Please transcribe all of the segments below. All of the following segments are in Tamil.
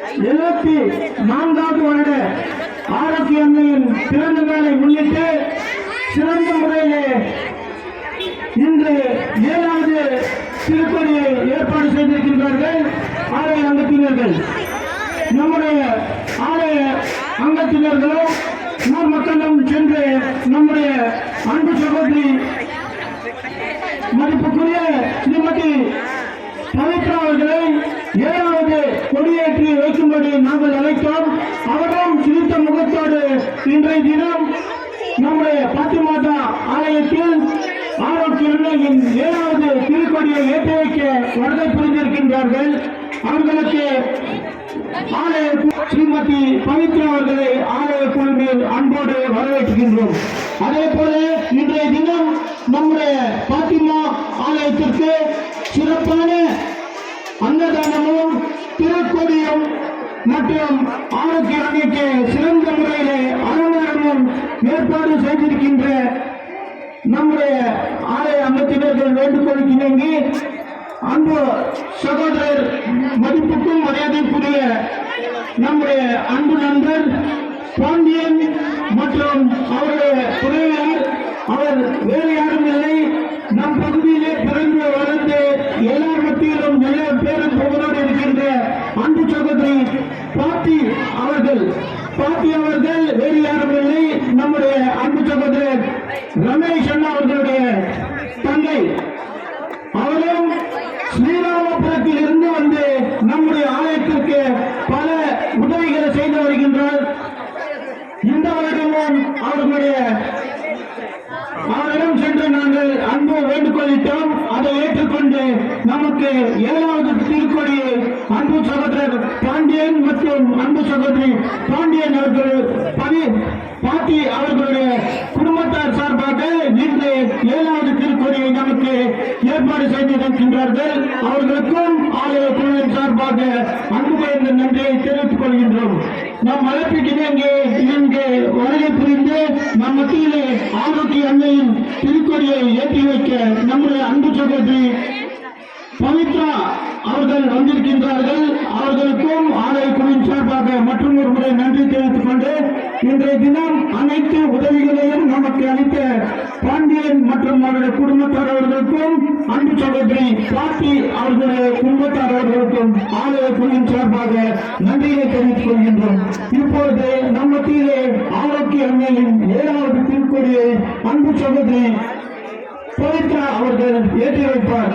எழுபத்தி நான்காவது வருட ஆரோக்கிய அன்னையின் பிறந்த நாளை முன்னிட்டு சிறந்த முறையிலே இன்று ஏழாவது திருப்பணியை ஏற்பாடு செய்திருக்கின்றார்கள் ஆலய அங்கத்தினர்கள். நம்முடைய ஆலய அங்கத்தினர்களும் ஊர் மக்களும் சென்று நம்முடைய அன்பு சகோதரி மதிப்புக்குரிய திருமதி பவித்ரா அவர்களை ஏழாவது கொடியேற்றி வைக்கும்படி நாங்கள் அழைத்தோம். அவரும் சிரித்த முகத்தோடு இன்றைய தினம் நம்முடைய பாத்திமாதா ஆலயத்தில் ஆரோக்கியின் ஏழாவது திருக்கொடியை ஏற்றி வைக்க வருகை புரிந்திருக்கின்றார்கள். அவர்களுக்கு ஆலய ஸ்ரீமதி பவித்ரா அவர்களை ஆலய குழுவில் அன்போடு வரவேற்கின்றோம். அதே போல இன்றைய தினம் நம்முடைய பாத்திமா ஆலயத்திற்கு சிறப்பான கொடியும் மற்றும் ஆரோக்கிய அணிக்கு சிறந்த முறையிலே அலங்காரமும் ஏற்பாடு செய்திருக்கின்ற நம்முடைய ஆலய அங்கத்தினர்கள் வேண்டுகோளுக்கு இணங்கி அன்பு சகோதரர் மதிப்புக்கும் மரியாதைக்குரிய நம்முடைய அன்பு நண்பர் பாண்டியன் மற்றும் அவருடைய துறையினர் அவர் வேறு யாரும் இல்லை நம் பகுதியிலே பிறந்து வளர்ந்து எல்லார் மத்தியிலும் எல்லா பேரும் புகழோடு இருக்கின்ற அன்பு சகோதரி பாட்டி அவர்கள் பாட்டி அவர்கள் வேறு யாரும் இல்லை. நம்முடைய அன்பு சகோதரர் ரமேஷ் அண்ணா அவர்களுடைய தங்கை. அவரும் ஸ்ரீராமபுரத்தில் இருந்து வந்து நம்முடைய ஆலயத்திற்கு பல உதவிகளை செய்து வருகின்றார். இந்த வருடமும் அவர்களுடைய அவரிடம் சென்று நாங்கள் அன்பு வேண்டுகோளிட்டோம் அதை ஏற்றுக்கொண்டு நமக்கு ஏழாவது திருக்கொடியை அன்பு சகோதரர் பாண்டியன் மற்றும் அன்பு சகோதரி பாண்டியன் அவர்கள் பணி பாட்டி அவர்களுடைய குடும்பத்தார் சார்பாக இன்று ஏழாவது திருக்கொடியை நமக்கு ஏற்பாடு செய்திருக்கின்றார்கள். அவர்களுக்கும் ஆலய குழுவின் சார்பாக அன்பு குறைந்த நன்றியை தெரிவித்துக் கொள்கின்றோம். நம் அழைப்புக்கு இணங்கி இங்கு வருகை புரிந்து நம் மத்தியிலே ஆரோக்கிய அன்னையின் திருக்கொடியை ஏற்றி வைக்க நம்முடைய அன்பு சகோதரி பவித்ரா அவர்கள் வந்திருக்கின்றார்கள். அவர்களுக்கும் ஆலய குழுவின் சார்பாக மற்றும் ஒரு முறை நன்றி தெரிவித்துக் கொண்டு இன்றைய தினம் அனைத்து உதவிகளையும் நமக்கு அளித்த பாண்டியன் மற்றும் அவருடைய குடும்பத்தார் அவர்களுக்கும் அன்பு சகோதரி பாட்டி அவர்களுடைய குடும்பத்தார் அவர்களுக்கும் ஆலய குழுவின் சார்பாக நன்றியை தெரிவித்துக் கொள்கின்றோம். இப்பொழுது நம்ம தீரே ஆரோக்கிய அன்னையின் ஏழாவது திருக்கொடியை அன்பு சகோதரி பவித்ரா அவர்கள் ஏற்றி வைப்பார்.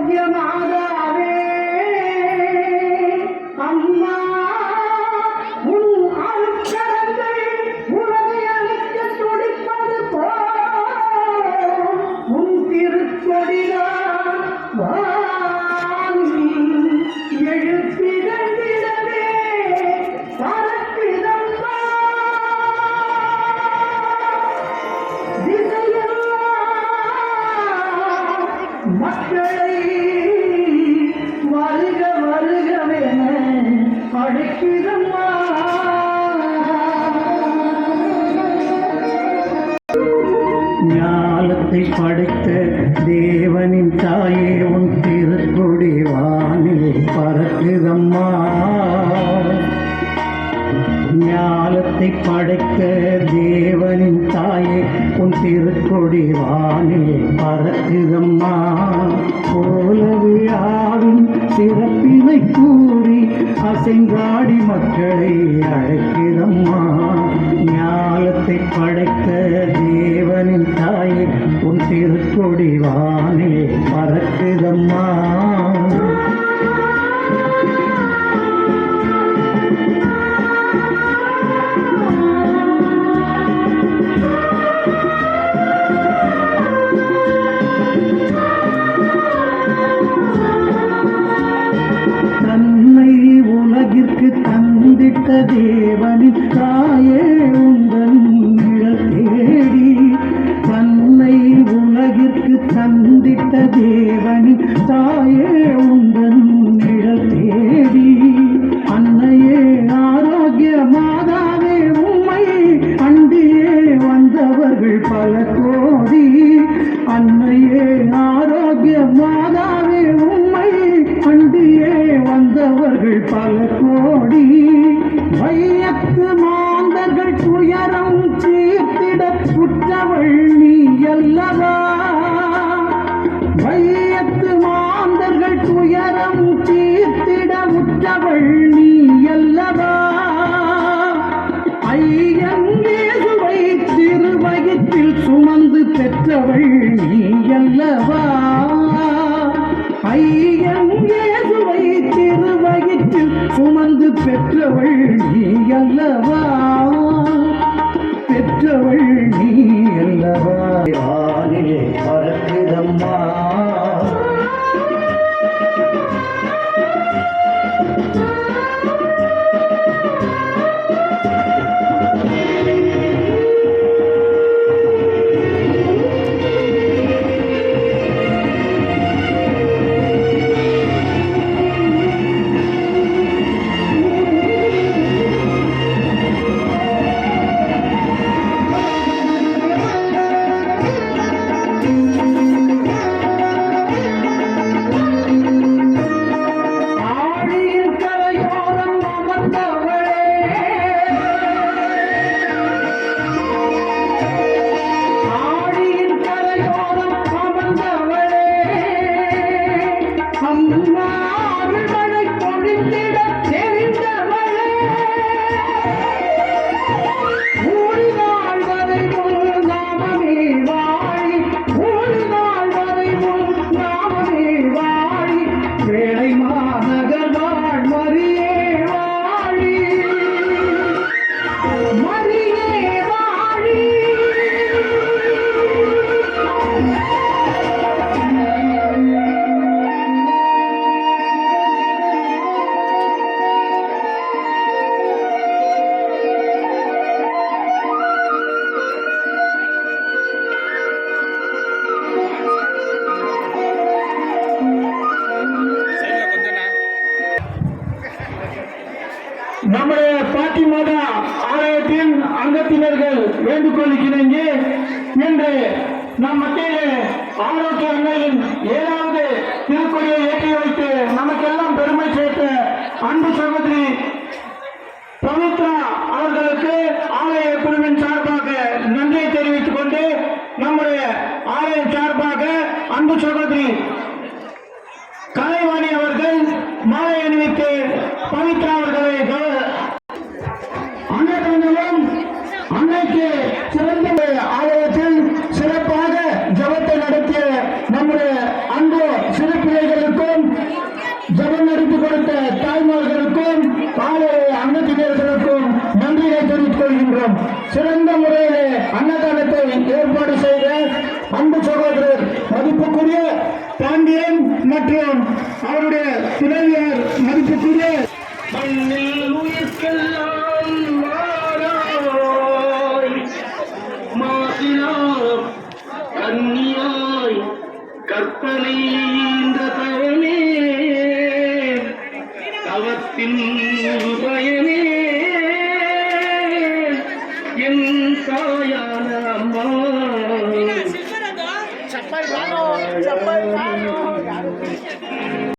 ஆரோக்கியமாதாவே அம்மா ஞானத்தை படைத்த தேவனின் தாயே உன் திருக்குடி வானிலே பறக்குதம்மா. ஞானத்தை படைத்த தேவனின் தாயே உன் திருக்கொடி வானில் பறக்குதம்மா. போலவியாவின் சிறப்பினை கூறி அசைந்தாடி மக்களை அழைக்கிறம்மா ஞானத்தை படைத்த திருக்கொடி வானில் பறக்குதம் ஆரோக்கிய மாதாவே உண்மை அண்டியே வந்தவர்கள் பல கோடி. வையத்து மாந்தர்கள் துயரம் சீர்த்திட உற்றவள் நீ அல்லவா? வையத்து மாந்தர்கள் துயரம் சீர்த்திட உற்றவள் நீ அல்லவா? ஐயங்கேசுவை திருவயத்தில் சுமந்து பெற்றவள் நீ ஐயங்கேசுவை திருவயிற்றில் சுமந்து பெற்றவள் நீ அல்லவா வேண்டுகோளுக்கு இன்று நம் மத்தியிலே ஆரோக்கிய அன்னையின் ஏழாவது திருக்கொடியை ஏற்றி வைத்து நமக்கெல்லாம் பெருமை சேர்த்த அன்பு சகோதரி பவித்ரா அவர்களுக்கு ஆலய குழுவின் சார்பாக நன்றியை தெரிவித்துக் கொண்டு நம்முடைய ஆலய சார்பாக அன்பு சகோதரி கலைவாணி அவர்கள் மாலை அணிவித்து பவித்ரா அவர்களை கௌ- அன்னதானம் அன்னைக்கு சிறந்த ஆலயத்தில் சிறப்பாக ஜபத்தை நடத்திய நம்முடைய அன்பு சிறு பிள்ளைகளுக்கும் ஜபம் நடத்தி கொடுத்த தாய்மார்களுக்கும் ஆலய அங்கத்தினர்களுக்கும் நன்றியை தெரிவித்துக் கொள்கின்றோம் சிறந்த முறையிலே அன்னதானத்தை ஏற்பாடு செய்த அன்பு சகோதரர் மதிப்புக்குரிய பாண்டியன் மற்றும் அவருடைய துணைவியார் மதிப்புக்குரிய மண்ணில் உயிர்க்கெல்லாம் கன்னியாய் கற்பனை என்ற பெயர்